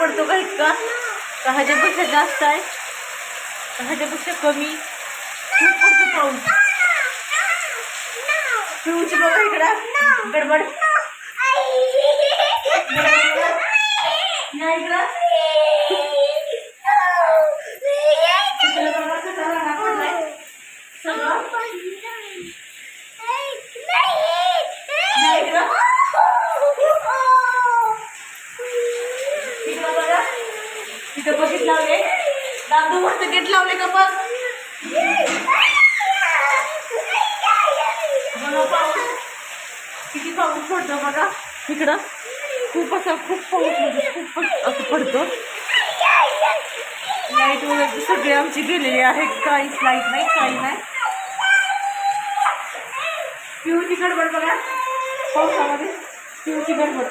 पडतो का इतका का? ह्याच्यापेक्षा जास्त आहे. का ह्याच्यापेक्षा कमी. खूप पडतो पाऊस. पिऊची बघा इकडं. गडबड. नाही इकडं तिकडं बघा कसा राडा पडलाय सगळं या इकडं तिकडं बघा तिथं बघित लावले. दादू मस्त गेट लावले का बघ. किती पाऊस पडतो बघा. इकडं खूप असं खूप पाऊस म्हणजे खूप असं पडतो. लाइट वगैरे सगळे आमची गेलेली आहेत. काहीच लाइट नाही काही नाही. पिऊची गडबड बघा. पावसामध्ये पिऊची गडबड.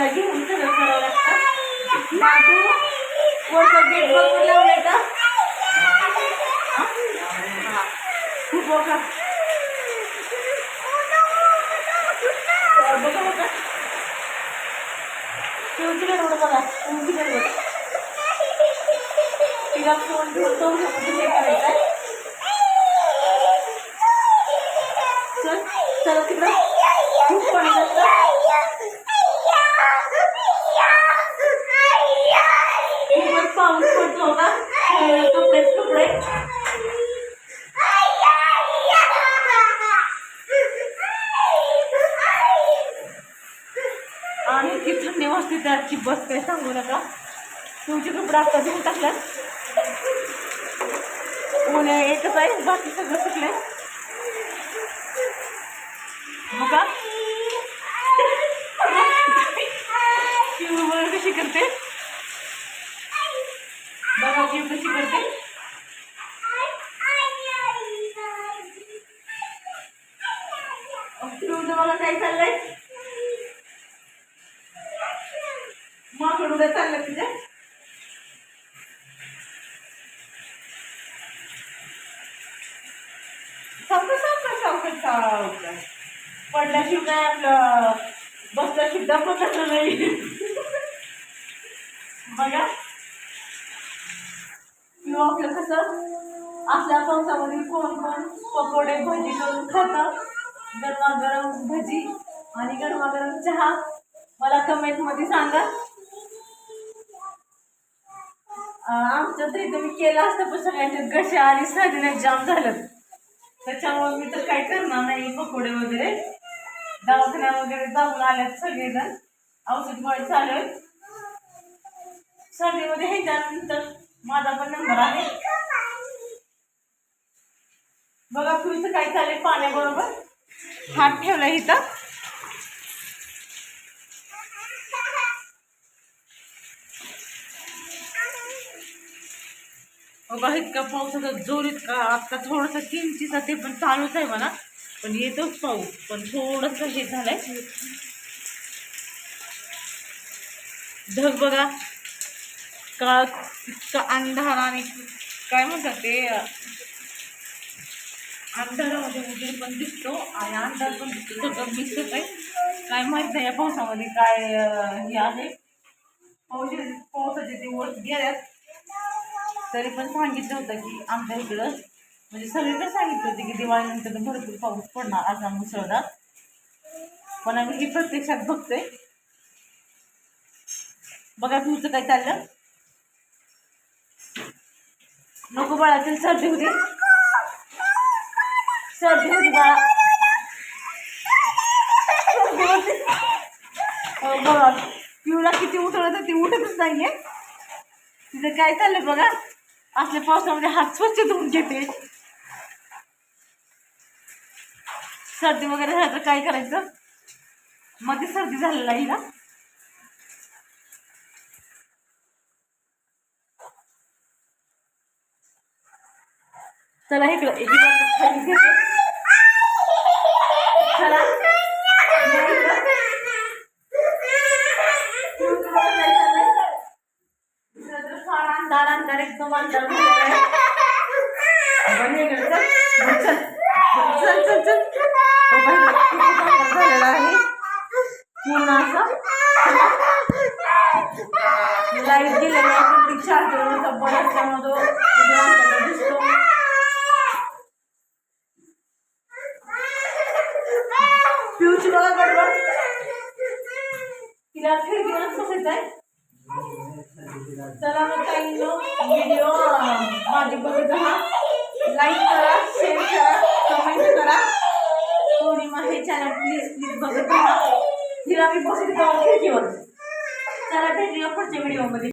तिला घेऊन सगळं करावं लागतं दादू वरचा गेट बघून लावलाय का हा? हा. खूप बघा बघा बघा पिऊची गडबड बघा पिऊची गडबड तिला फोन घेऊन तो हे करायचा चल चला तिकडं खूप पाणी जातं खूपच पाऊस पडतो का कपडे कपडे आणि ती थंडी वाजते त्याची बस काय सांगू नका. तुमचे कपडे आता धुवून टाकल्यात. ऊन एकच आहे बाकी सगळं सुटले बघा शिव बघा कशी करते? बघा शिव कशी करते. शिवचं बघा काय चाललंय. मग उद्या चाललं तुझ्या? सावकाश सावकाश सावकाश सावकाश. पडल्याशिवाय आपलं बसल्याशिवाय पकडलं नाही. बघा. किंवा आपलं कसं? आपल्या पावसामध्ये कोण कोण पकोडे भजी करून खातं. गरमागरम भजी आणि गरमागरम चहा. मला कमेंटमध्ये सांगा. आमच्या तरी तुम्ही केलं असतं पण सगळ्यांच्यात घशा आणि सर्दीने जाम झालं. त्याच्यामुळे मी तर काय करणार नाही पकोडे वगैरे. दवाखान्या वगैरे जाऊन आल्यात सगळेजण. औषध गोळी चालू आहे सर्दीमध्ये ह्याच्यानंतर माझा पण नंबर आहे. बघा तुमचं काय चालेल पाण्याबरोबर? हात ठेवला इथं. बघा इतका पावसाचा जोर इतका. आता थोडंसं किंचित ते पण चालूच आहे म्हणा. पण येतोच पाऊस. पण थोडंसं हे झालंय. ढग बघा. इतका इतका अंधार आणि काय म्हणतात ते अंधारामध्ये उजेड पण दिसतो आणि अंधार पण दिसतो सगळं दिसत आहे. काय माहीत नाही या पावसामध्ये काय हे आहे. पाऊस पावसाचे दिवस गेल्यात. तरी पण सांगितलं होतं की आमच्या इकडं म्हणजे सगळीकडे सांगितलं होतं की दिवाळीनंतर भरपूर पाऊस पडणार असा मुसळधार. पण आम्ही ही प्रत्यक्षात बघतोय. बघा तुमचं काय चाललं. नको बाळातील सर्दी होती सर्दी होती बाळा. हो, बघा पिऊला किती उठवलं तर ती उठतच नाहीये. तिथं काय चाललंय बघा. असल्या पावसामध्ये हात स्वच्छ धुवून घेते. सर्दी वगैरे झालं तर काय करायचं? मध्ये सर्दी झालेला आहे चला हे अंधार लाइट गेलेली आहे ती चार्जर दिसतो. पिऊची बघा गडबड. तिला खिडकीवरच बसायचं आहे. चला मग काही व्हिडिओ माझी बघत राहा लाईक करा शेअर करा कमेंट करा. पौर्णिमा हे चॅनल प्लीज प्लीज बघत राहा. तिला मी बसत खिडकीवर चला भेटूया पुढच्या व्हिडिओमध्ये